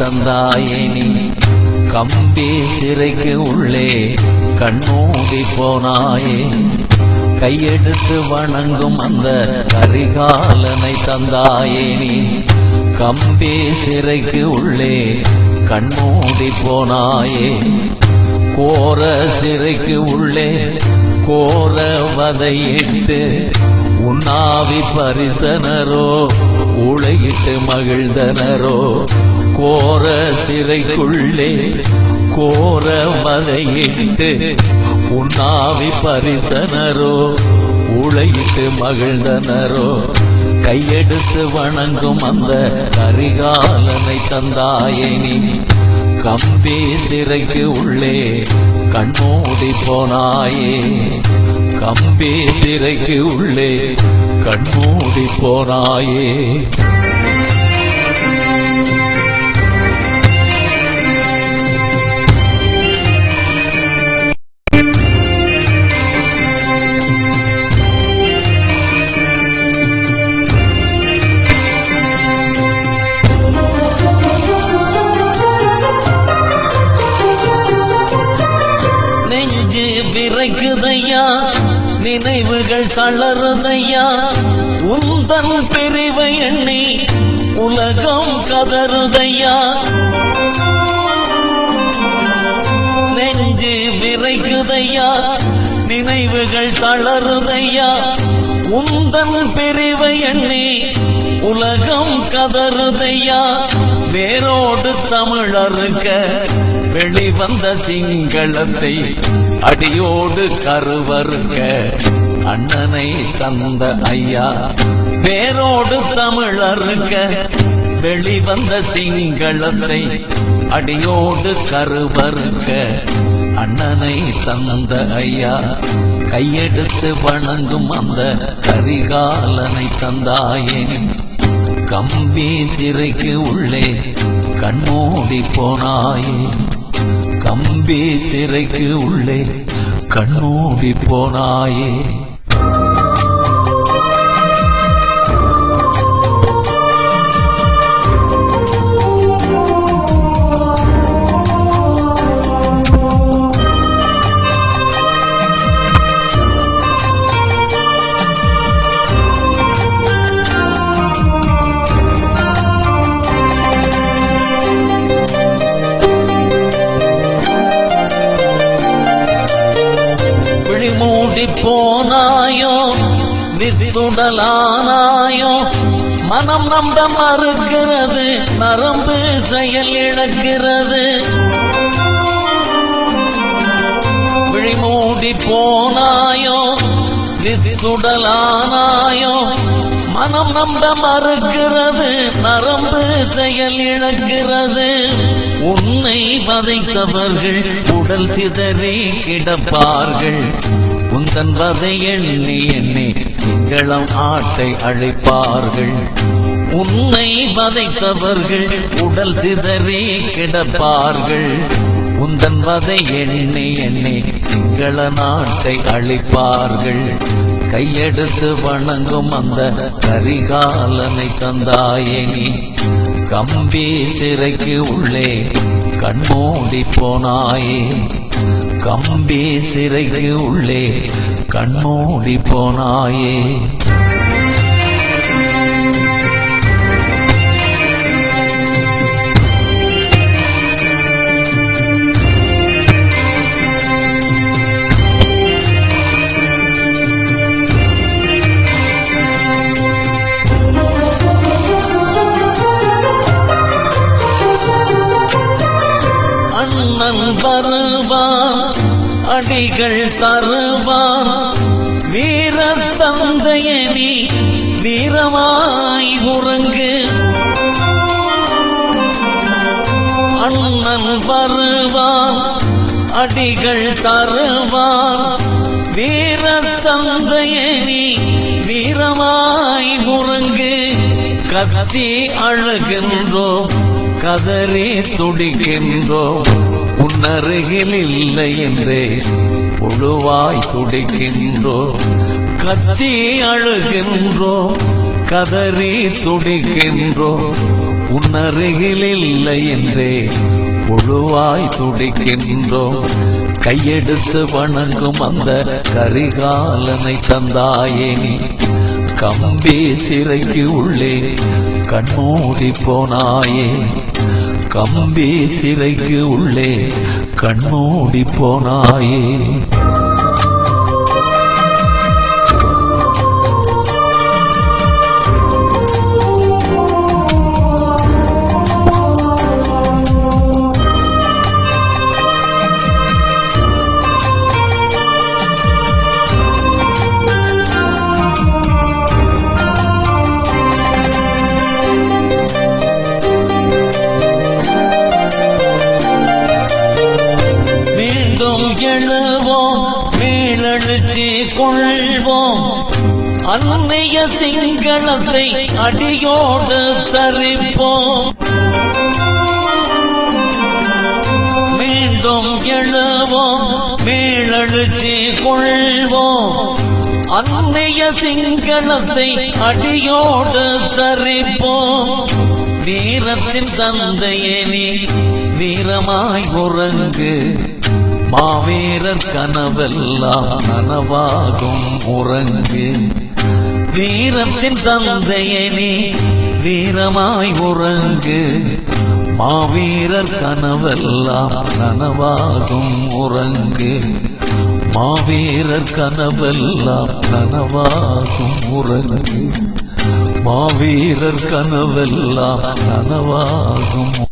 தந்தாயினி. கம்பி சிறைக்கு உள்ளே கண்ணூடி போனாயே. கையெடுத்து வணங்கும் அந்த கரிகாலனை தந்தாயினி. கம்பி சிறைக்கு உள்ளே கண்மூடி போனாயே. கோர சிறைக்கு உள்ளே கோர வதையிட்டு உண்ணாவி பறித்தனரோ உலகிட்டு மகிழ்ந்தனரோ கோர சிறைக்குள்ளே கோர மதையிட்டு உண்ணாவி பறித்தனரோ உலகிட்டு மகிழ்ந்தனரோ கையெடுத்து வணங்கும் அந்த கரிகாலனை தந்தாயே நீ. கம்பி சிறைக்கு உள்ளே கண்மூடி போனாயே. கம்பி சிறைக்கு உள்ளே கண்மூடி போனாயே. தளருதையா உந்தன் பிரிவை எண்ணி உலகம் கதறுதையா? நெஞ்சு விரைக்குதையா நினைவுகள் தளருதையா? உந்தன் பிரிவை எண்ணி உலகம் கதறுதையா? வேரோடு தமிழருக்க வெளிவந்த சிங்களத்தை அடியோடு கருவறுக்க அண்ணனை தந்த ஐயா. வேரோடு தமிழருக்க வெளிவந்த சிங்களத்தை அடியோடு கருவறுக்க அண்ணனை தந்த ஐயா. கையெடுத்து வணங்கும் அந்த கரிகாலனை தந்தாயே. கம்பி சிறைக்கு உள்ளே. கண்ணோடி போனாயே. கம்பி சிறைக்கு உள்ளே. கண்மூடி போனாயே. மனம் நம்ப மறுக்கிறது நரம்பு செயல் இழக்கிறது. விழிமூடி போனாயோ வித்துடலானாயோ மனம் நம்ப மறுக்கிறது நரம்பு செயல் இழக்கிறது. உன்னை வதைத்தவர்கள் உடல் சிதறி கிடப்பார்கள். உந்தன் வதை எண்ணி எண்ணி சிங்களம் ஆட்டை அழைப்பார்கள். உன்னை வதைத்தவர்கள் உடல் சிதறே கிடப்பார்கள். உந்தன் வதை எண்ணி எண்ணி சிங்கள நாட்டை அழிப்பார்கள். கையெடுத்து வணங்கும் அந்த கரிகாலனை தந்தாயே நீ. கம்பி சிறைக்கு உள்ளே கண்மூடி போனாயே. கம்பி சிறைக்கு உள்ளே கண்மூடி போனாயே. கத்தி அழகின்றோம் கதறி துடிக்கின்றோம் உன்னருகில் இல்லை என்றே புழுவாய் துடிக்கின்றோம் கத்தி அழுகின்றோம் கதறி துடிக்கின்றோம் உன்னருகில் இல்லை என்றே புழுவாய் துடிக்கின்றோம் கையெடுத்து வணங்கும் அந்த கரிகாலனை தந்தாயே நீ கம்பி சிறைக்கு உள்ளே கண்மூடி போனாயே. கம்பி சிறைக்கு உள்ளே கண்மூடி போனாயே. சிங்களத்தை அடியோடு தரிப்போம் வீரத்தின் தந்தையே நீ வீரமாய் உறங்கு. மாவீரர் கனவெல்லாம் கனவாகும் உறங்கு. வீரத்தின் தந்தையே நீ வீரமாய் உறங்கு. மாவீரர் கனவெல்லாம் கனவாகும் உறங்கு. மாவீரர் கனவெல்லாம் கனவாகும் முரணு மாவீரர் கனவெல்லாம் கனவாகும்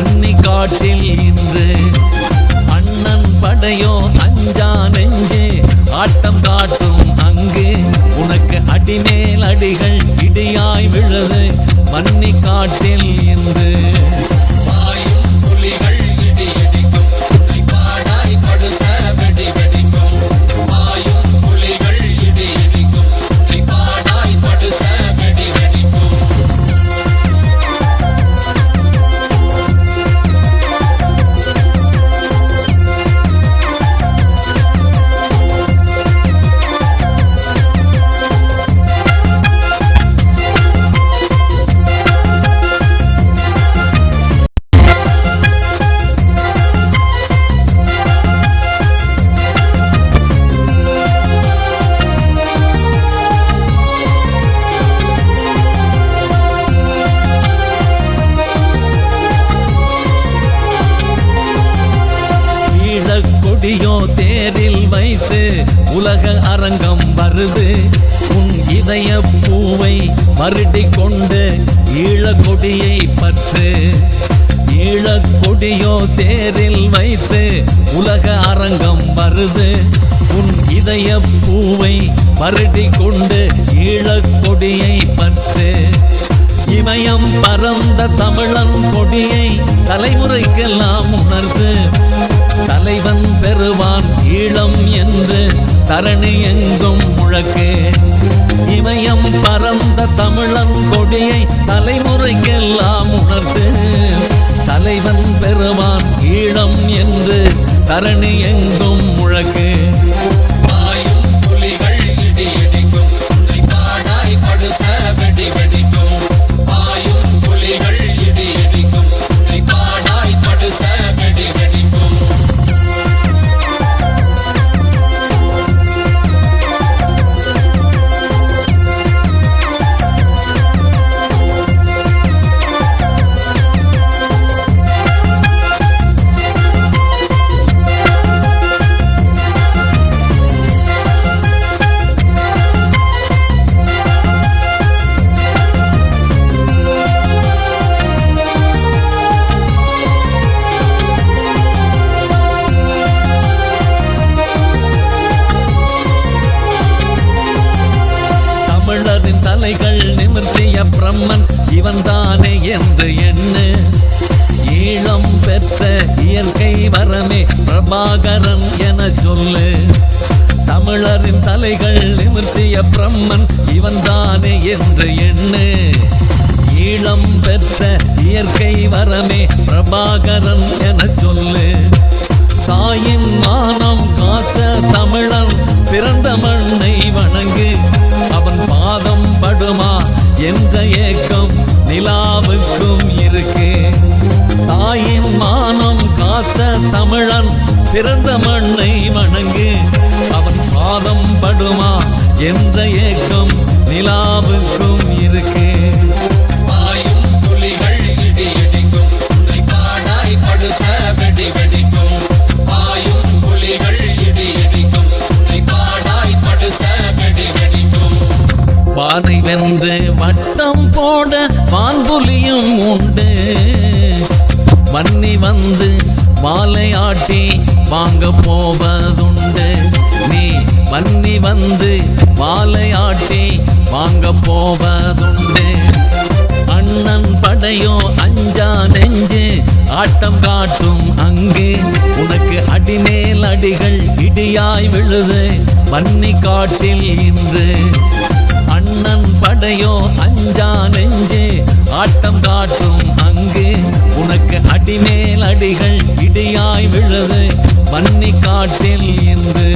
மன்னி காட்டில் இன்று அண்ணன் படையோ அஞ்சா நெஞ்சே ஆட்டம் கொடியை இமயம் பரந்த தமிழன் கொடியை தலைமுறைக்கெல்லாம் உணர்ந்து தலைவன் பெறுவான் ஈழம் என்று தரணி எங்கும் முழக்கு. இமயம் பரந்த தமிழன் கொடியை தலைமுறைக்கெல்லாம் உணர்ந்து தலைவன் பெறுவான் ஈழம் என்று தரணி எங்கும் முழக்கு. பிரம்மன் பிரம்மன் இவன்தானே என்று எண்ணு. ஈழம் பெற்ற இயற்கை வரமே பிரபாகரன் என சொல்லு. தாயின் மானம் காத்த தமிழன் பிறந்த மண்ணை வணங்கு. அவன் பாதம் படுமா என்ற ஏக்கம் நிலாவுக்கும் இருக்கு. தாயின் மானம் காத்த தமிழன் பிறந்த மண்ணை வணங்கு. அவன் பாதம் படுமா என்ற ஏக்கம் நிலாவுக்கும் இருக்கு. பாதை வென்று வட்டம் போட வான்புலியும் உண்டு. வன்னி வந்து மாலை ஆட்டி வாங்க போவதுண்டு. வன்னி வந்து மாலை ஆட்டி வாங்க போவதுண்டு. அண்ணன் படையோ அஞ்சா நெஞ்சு ஆட்டம் காட்டும் அங்கே. உனக்கு அடிமேல் அடிகள் இடியாய் விழுது வன்னி காட்டில் இன்று. அண்ணன் படையோ அஞ்சா நெஞ்சு ஆட்டம் காட்டும் அங்கு. உனக்கு அடிமேல் அடிகள் இடியாய் விழுது வன்னி காட்டில் இன்று.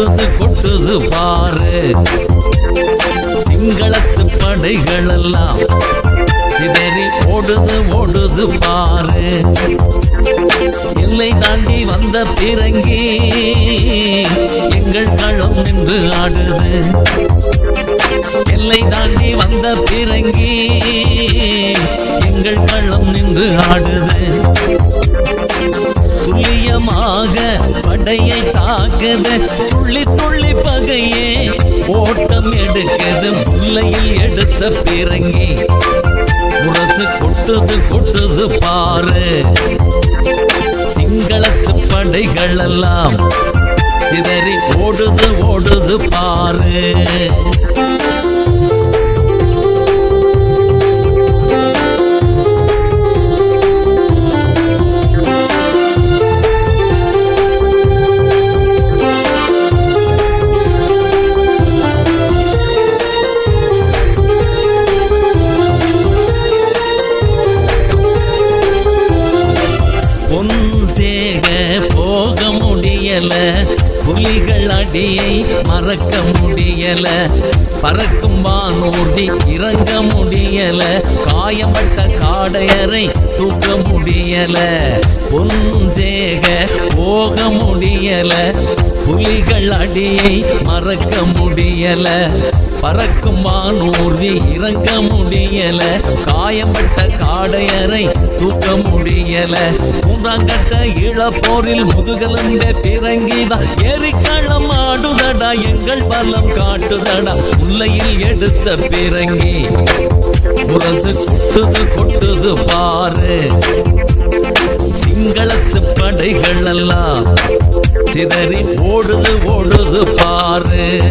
கொட்டுது கொட்டுது பாரு. சிங்களத்து படைகள் எல்லாம் சிதறி ஓடுது ஓடுது பாரு. எல்லை தாண்டி வந்த பிறங்கி எங்கள் களம் நின்று ஆடுது. எல்லை தாண்டி வந்த பிறங்கி எங்கள் களம் நின்று ஆடுது. துல்லியமாக படையை தாக்குது துள்ளி துள்ளி பகையே. ஓட்டம் எடுக்குது முல்லையில் எடுத்த பிறங்கி முரசு கொட்டுது கொட்டுது பாரு சிங்களத்து படைகள் எல்லாம் சிதறி ஓடுது ஓடுது பாரு பறக்கும் வானூர்தி இறங்க முடியல. காயப்பட்ட காடையரை தூக்க முடியல. பொன்சேக போக முடியல. புலிகள் அடியை மறக்க முடியல. பறக்கும் வானூர்தி இறங்க முடியல. காயப்பட்ட காடையரை தூக்க முடியல. மூன்றாம் கட்ட இளப்போரில் முதுகலந்த திறங்கிதா எரிக்களம் ஆடுதடா எங்கள் பலம் காட்டுதடா. உள்ளையில் எடுத்த பிறங்கி. முரசு கொட்டுது கொட்டுது பாரு. சிங்களத்து படைகள் எல்லாம் சிதறி ஓடுது ஓடுது பாரு.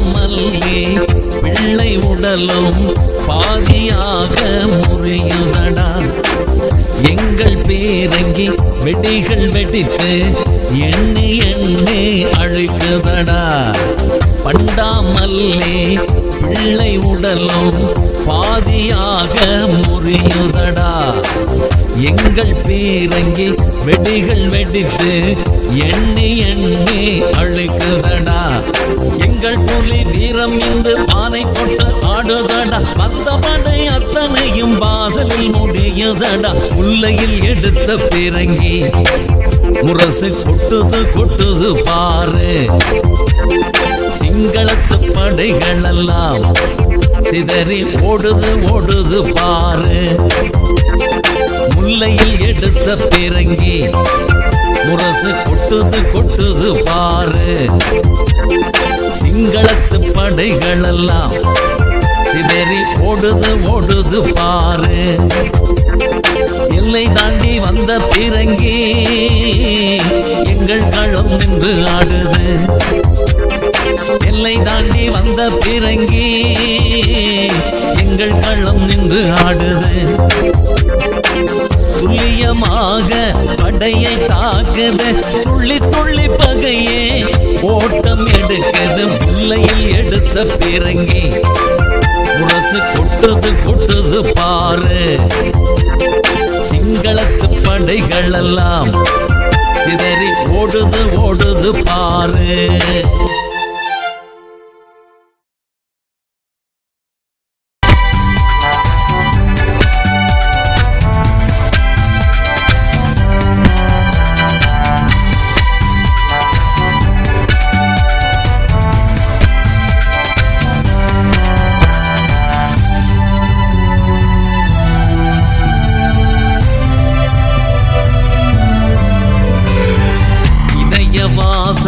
மல்லி பிள்ளை உடலும் பாதியாக முறையுதடா. எங்கள் பேரங்கி வெடிகள் வெடித்து எண்ணி எண்ணி அழுக்குதடா பண்டாமல்லே பிள்ளை உடலும் பாதியாக முறியுதடா. எங்கள் பீரங்கி வெடிகள் வெடித்து எண்ணி எண்ணி அழுக்குதடா எங்கள் புலி வீரம் இன்று பானை கொண்டு ஆடுதடா. மத்த படை அத்தனையும் வாசலில் முடியுதடா. உள்ளையில் எடுத்த பீரங்கி முரசு கொட்டுது கொட்டுது பாரு. சிங்களத்து படைகள் எல்லாம் சிதறி ஓடுது ஓடுது பாரு. முல்லையில் எடுத்த பிறங்கி முரசு கொட்டுது கொட்டுது பாரு. சிங்களத்து படைகள் எல்லாம் சிதறி ஓடுது ஓடுது பாரு. எல்லை தாண்டி வந்த பிறங்கி எங்கள் களம் நின்று ஆடுது. எல்லை தாண்டி வந்த பிறங்கி எங்கள் களம் நின்று ஆடுது. துல்லியமாக படையை தாக்குது. துள்ளி துள்ளி பகையே ஓட்டம் எடுக்குது. முல்லையில் எடுத்த பிறங்கி முரசு கொட்டுது கொட்டுது பாரு. சிங்களத்து படைகள் எல்லாம் சிதறி ஓடுது ஓடுது பாரு.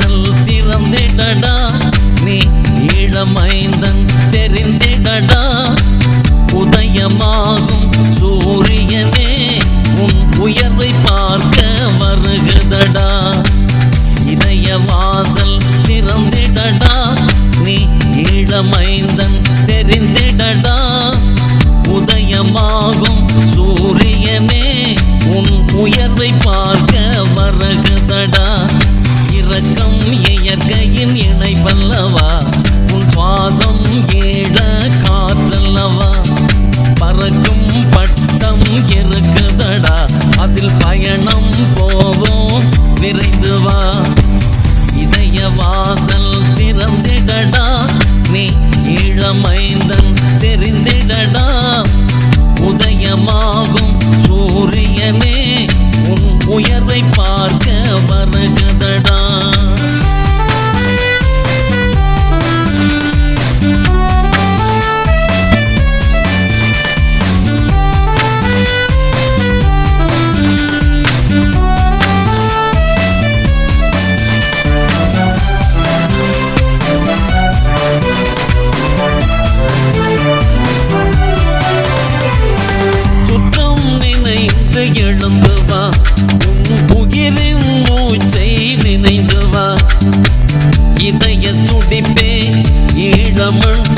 வாசல் திறந்திடடா. நீ இளமைந்தன் தெரிந்திடடா. உதயமாகும் சூரியனே உன் உயர்வை பார்க்க வருகிறதடா இதய வாசல் திறந்திடடா. நீ இளமைந்தன் தெரிந்திடடா. உதயமாகும் சூரியனே உன் உயர்வை பார்க்க வருகிறதடா இயற்கையின் இணைவல்லவா உன் சுவாசம் ஏழ காற்றல்லவா? பறக்கும் பட்டம் இருக்குதடா. அதில் பயணம் போவோம் விரைந்து வா. இதய வாசல் திறந்திடடா. நீ இளமைந்தன் தெரிந்திடடா. உதயமாகும் சூரியனே உன் உயர்வை பார்க்க வருகதடா. ஈழமண்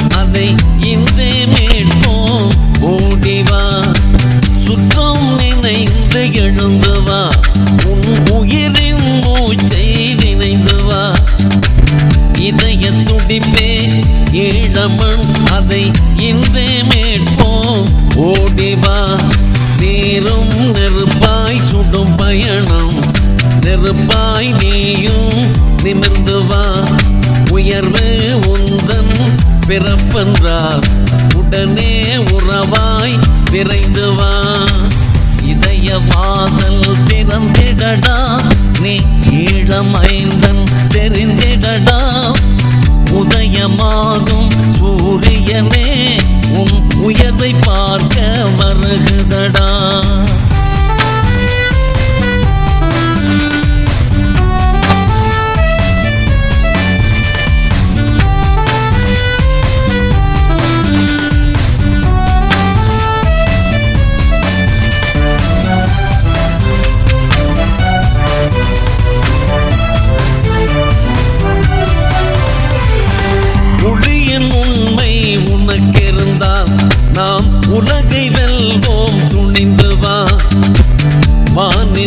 மைந்தன் தெரிந்திடடா. உதயமாகும் சூரியனே உன் உயர்வை பார்க்க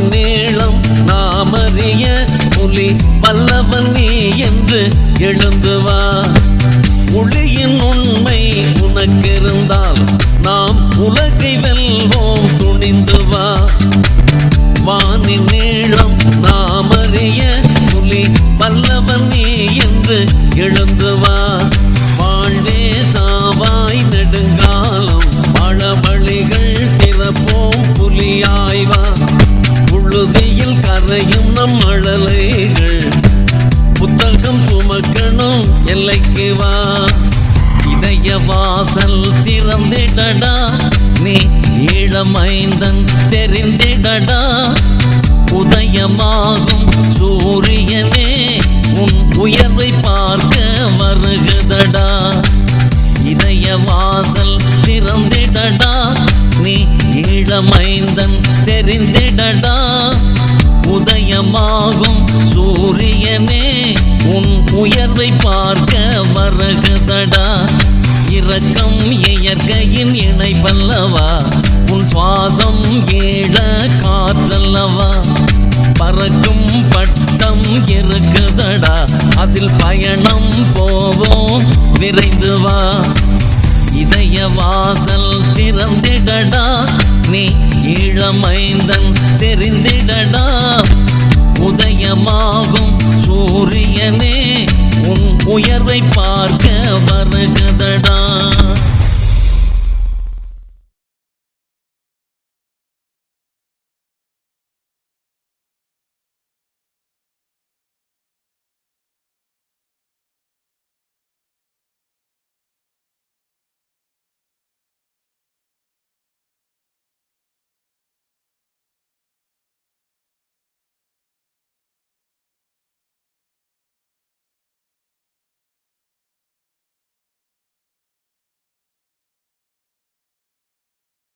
நீளம் நாம் புலி பல்லவன் நீ என்று எழுந்துவா ஒளியின் உண்மை உனக்கிருந்தால் நாம் உலகில் தெரிந்திடடா உதயமாகும் சூரியனே உன் உயர்வை பார்க்க வருகுதடா. இதய வாசல் திறந்திடடா நீ இளமைந்தன் தெரிந்திடடா. உதயமாகும் சூரியனே உன் உயர்வை பார்க்க வருகுதடா. இரக்கம் இயற்கையின் இணைப்பல்லவா உன் சுவாசம் ஏழ காற்றல்லவா? பறக்கும் பட்டம் இருக்குதடா. அதில் பயணம் போவோம் விரைந்து வா. இதய வாசல் திறந்திடடா. நீ ஈழமைந்தன் தெரிந்திடடா. உதயமாகும் சூரியனே உன் உயர்வை பார்க்க வருகதடா.